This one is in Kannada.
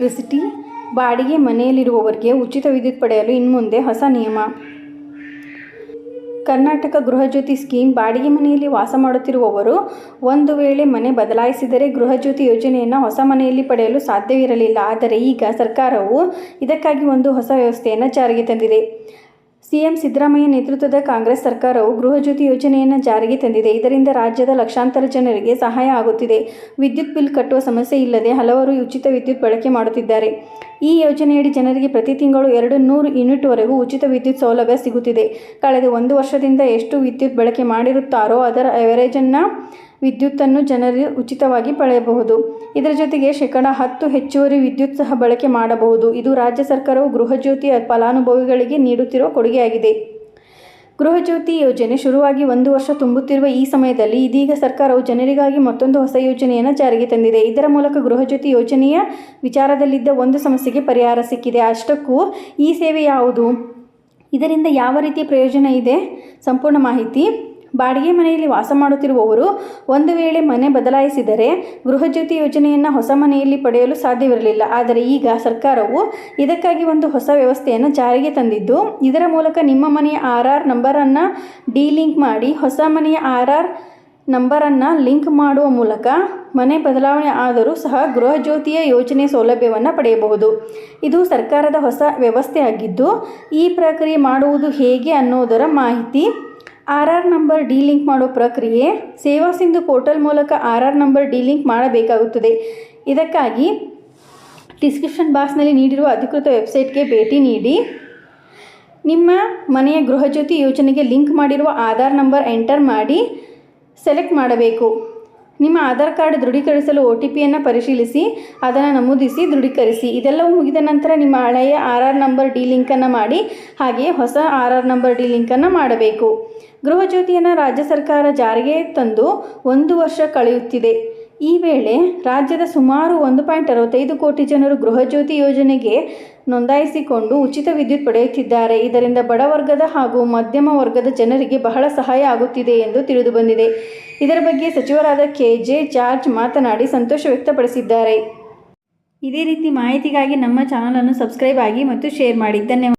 ಎಲೆಕ್ಟ್ರಿಸಿಟಿ ಬಾಡಿಗೆ ಮನೆಯಲ್ಲಿರುವವರಿಗೆ ಉಚಿತ ವಿದ್ಯುತ್ ಪಡೆಯಲು ಇನ್ಮುಂದೆ ಹೊಸ ನಿಯಮ. ಕರ್ನಾಟಕ ಗೃಹಜ್ಯೋತಿ ಸ್ಕೀಮ್ ಬಾಡಿಗೆ ಮನೆಯಲ್ಲಿ ವಾಸ ಮಾಡುತ್ತಿರುವವರು ಒಂದು ವೇಳೆ ಮನೆ ಬದಲಾಯಿಸಿದರೆ ಗೃಹಜ್ಯೋತಿ ಯೋಜನೆಯನ್ನು ಹೊಸ ಮನೆಯಲ್ಲಿ ಪಡೆಯಲು ಸಾಧ್ಯವಿರಲಿಲ್ಲ. ಆದರೆ ಈಗ ಸರ್ಕಾರವು ಇದಕ್ಕಾಗಿ ಒಂದು ಹೊಸ ವ್ಯವಸ್ಥೆಯನ್ನು ಜಾರಿಗೆ ತಂದಿದೆ. ಸಿಎಂ ಸಿದ್ದರಾಮಯ್ಯ ನೇತೃತ್ವದ ಕಾಂಗ್ರೆಸ್ ಸರ್ಕಾರವು ಗೃಹಜ್ಯೋತಿ ಯೋಜನೆಯನ್ನು ಜಾರಿಗೆ ತಂದಿದೆ. ಇದರಿಂದ ರಾಜ್ಯದ ಲಕ್ಷಾಂತರ ಜನರಿಗೆ ಸಹಾಯ ಆಗುತ್ತಿದೆ. ವಿದ್ಯುತ್ ಬಿಲ್ ಕಟ್ಟುವ ಸಮಸ್ಯೆ ಇಲ್ಲದೆ ಹಲವರು ಉಚಿತ ವಿದ್ಯುತ್ ಬಳಕೆ ಮಾಡುತ್ತಿದ್ದಾರೆ. ಈ ಯೋಜನೆಯಡಿ ಜನರಿಗೆ ಪ್ರತಿ ತಿಂಗಳು ಎರಡು ನೂರು ಯೂನಿಟ್ವರೆಗೂ ಉಚಿತ ವಿದ್ಯುತ್ ಸೌಲಭ್ಯ ಸಿಗುತ್ತಿದೆ. ಕಳೆದ ಒಂದು ವರ್ಷದಿಂದ ಎಷ್ಟು ವಿದ್ಯುತ್ ಬಳಕೆ ಮಾಡಿರುತ್ತಾರೋ ಅದರ ಅವರೇಜನ್ನು ವಿದ್ಯುತ್ತನ್ನು ಜನರು ಉಚಿತವಾಗಿ ಪಡೆಯಬಹುದು. ಇದರ ಜೊತೆಗೆ ಶೇಕಡ ಹತ್ತು ಹೆಚ್ಚುವರಿ ವಿದ್ಯುತ್ ಸಹ ಬಳಕೆ ಮಾಡಬಹುದು. ಇದು ರಾಜ್ಯ ಸರ್ಕಾರವು ಗೃಹಜ್ಯೋತಿ ಫಲಾನುಭವಿಗಳಿಗೆ ನೀಡುತ್ತಿರುವ ಕೊಡುಗೆಯಾಗಿದೆ. ಗೃಹಜ್ಯೋತಿ ಯೋಜನೆ ಶುರುವಾಗಿ ಒಂದು ವರ್ಷ ತುಂಬುತ್ತಿರುವ ಈ ಸಮಯದಲ್ಲಿ ಇದೀಗ ಸರ್ಕಾರವು ಜನರಿಗಾಗಿ ಮತ್ತೊಂದು ಹೊಸ ಯೋಜನೆಯನ್ನು ಜಾರಿಗೆ ತಂದಿದೆ. ಇದರ ಮೂಲಕ ಗೃಹಜ್ಯೋತಿ ಯೋಜನೆಯ ವಿಚಾರದಲ್ಲಿದ್ದ ಒಂದು ಸಮಸ್ಯೆಗೆ ಪರಿಹಾರ ಸಿಕ್ಕಿದೆ. ಅಷ್ಟಕ್ಕೂ ಈ ಸೇವೆ ಯಾವುದು? ಇದರಿಂದ ಯಾವ ರೀತಿಯ ಪ್ರಯೋಜನ ಇದೆ? ಸಂಪೂರ್ಣ ಮಾಹಿತಿ ಬಾಡಿಗೆ ಮನೆಯಲ್ಲಿ ವಾಸ ಮಾಡುತ್ತಿರುವವರು ಒಂದು ವೇಳೆ ಮನೆ ಬದಲಾಯಿಸಿದರೆ ಗೃಹಜ್ಯೋತಿ ಯೋಜನೆಯನ್ನು ಹೊಸ ಮನೆಯಲ್ಲಿ ಪಡೆಯಲು ಸಾಧ್ಯವಿರಲಿಲ್ಲ. ಆದರೆ ಈಗ ಸರ್ಕಾರವು ಇದಕ್ಕಾಗಿ ಒಂದು ಹೊಸ ವ್ಯವಸ್ಥೆಯನ್ನು ಜಾರಿಗೆ ತಂದಿದ್ದು, ಇದರ ಮೂಲಕ ನಿಮ್ಮ ಮನೆಯ ಆರ್ ಆರ್ ನಂಬರನ್ನು ಡಿಲಿಂಕ್ ಮಾಡಿ ಹೊಸ ಮನೆಯ ಆರ್ ಆರ್ ನಂಬರನ್ನು ಲಿಂಕ್ ಮಾಡುವ ಮೂಲಕ ಮನೆ ಬದಲಾವಣೆ ಆದರೂ ಸಹ ಗೃಹಜ್ಯೋತಿಯ ಯೋಜನೆ ಸೌಲಭ್ಯವನ್ನು ಪಡೆಯಬಹುದು. ಇದು ಸರ್ಕಾರದ ಹೊಸ ವ್ಯವಸ್ಥೆಯಾಗಿದ್ದು, ಈ ಪ್ರಕ್ರಿಯೆ ಮಾಡುವುದು ಹೇಗೆ ಅನ್ನೋದರ ಮಾಹಿತಿ ಆರ್ ಆರ್ ನಂಬರ್ ಡಿಲಿಂಕ್ ಮಾಡೋ ಪ್ರಕ್ರಿಯೆ ಸೇವಾ ಸಿಂಧು ಪೋರ್ಟಲ್ ಮೂಲಕ ಆರ್ ಆರ್ ನಂಬರ್ ಡಿಲಿಂಕ್ ಮಾಡಬೇಕಾಗುತ್ತದೆ. ಇದಕ್ಕಾಗಿ ಡಿಸ್ಕ್ರಿಪ್ಷನ್ ಬಾಕ್ಸ್ನಲ್ಲಿ ನೀಡಿರುವ ಅಧಿಕೃತ ವೆಬ್ಸೈಟ್ಗೆ ಭೇಟಿ ನೀಡಿ. ನಿಮ್ಮ ಮನೆಯ ಗೃಹಜ್ಯೋತಿ ಯೋಜನೆಗೆ ಲಿಂಕ್ ಮಾಡಿರುವ ಆಧಾರ್ ನಂಬರ್ ಎಂಟರ್ ಮಾಡಿ ಸೆಲೆಕ್ಟ್ ಮಾಡಬೇಕು. ನಿಮ್ಮ ಆಧಾರ್ ಕಾರ್ಡ್ ದೃಢೀಕರಿಸಲು ಒ ಟಿ ಪಿಯನ್ನು ಪರಿಶೀಲಿಸಿ, ಅದನ್ನು ನಮೂದಿಸಿ, ದೃಢೀಕರಿಸಿ. ಇದೆಲ್ಲವೂ ಮುಗಿದ ನಂತರ ನಿಮ್ಮ ಹಳೆಯ ಆರ್ ಆರ್ ನಂಬರ್ ಡಿ ಲಿಂಕನ್ನು ಮಾಡಿ, ಹಾಗೆಯೇ ಹೊಸ ಆರ್ ಆರ್ ನಂಬರ್ ಡಿ ಲಿಂಕನ್ನು ಮಾಡಬೇಕು. ಗೃಹಜ್ಯೋತಿಯನ್ನು ರಾಜ್ಯ ಸರ್ಕಾರ ಜಾರಿಗೆ ತಂದು ಒಂದು ವರ್ಷ ಕಳೆಯುತ್ತಿದೆ. ಈ ವೇಳೆ ರಾಜ್ಯದ ಸುಮಾರು ಒಂದು ಪಾಯಿಂಟ್ ಅರವತ್ತೈದು ಕೋಟಿ ಜನರು ಗೃಹಜ್ಯೋತಿ ಯೋಜನೆಗೆ ನೋಂದಾಯಿಸಿಕೊಂಡು ಉಚಿತ ವಿದ್ಯುತ್ ಪಡೆಯುತ್ತಿದ್ದಾರೆ. ಇದರಿಂದ ಬಡವರ್ಗದ ಹಾಗೂ ಮಧ್ಯಮ ವರ್ಗದ ಜನರಿಗೆ ಬಹಳ ಸಹಾಯ ಆಗುತ್ತಿದೆ ಎಂದು ತಿಳಿದುಬಂದಿದೆ ಇದರ ಬಗ್ಗೆ ಸಚಿವರಾದ ಕೆ ಜೆ ಜಾರ್ಜ್ ಮಾತನಾಡಿ ಸಂತೋಷ ವ್ಯಕ್ತಪಡಿಸಿದ್ದಾರೆ. ಇದೇ ರೀತಿ ಮಾಹಿತಿಗಾಗಿ ನಮ್ಮ ಚಾನಲನ್ನು ಸಬ್ಸ್ಕ್ರೈಬ್ ಆಗಿ ಮತ್ತು ಶೇರ್ ಮಾಡಿ. ಧನ್ಯವಾದ.